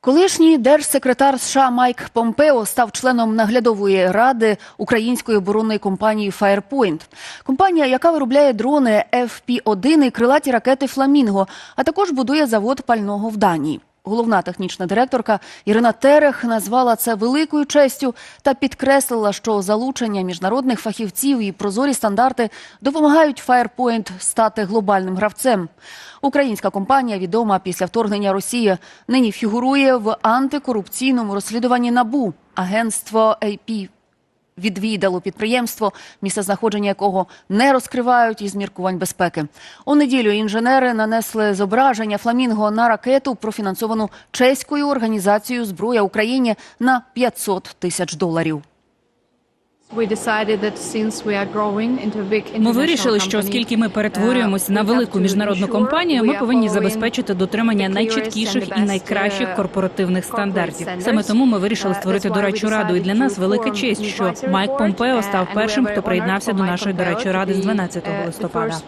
Колишній держсекретар США Майк Помпео став членом наглядової ради української оборонної компанії Firepoint. Компанія, яка виробляє дрони FP-1 і крилаті ракети Фламінго, а також будує завод пального в Данії. Головна технічна директорка Ірина Терех назвала це великою честю та підкреслила, що залучення міжнародних фахівців і прозорі стандарти допомагають Firepoint стати глобальним гравцем. Українська компанія, відома після вторгнення Росії, нині фігурує в антикорупційному розслідуванні НАБУ. Агентство AP відвідало підприємство, місцезнаходження якого не розкривають із міркувань безпеки. У неділю інженери нанесли зображення фламінго на ракету, профінансовану чеською організацією Зброя Україні на 500 тисяч доларів. Ми вирішили, що оскільки ми перетворюємось на велику міжнародну компанію, ми повинні забезпечити дотримання найчіткіших і найкращих корпоративних стандартів. Саме тому ми вирішили створити дорадчу раду. І для нас велика честь, що Майк Помпео став першим, хто приєднався до нашої дорадчої ради з 12 листопада.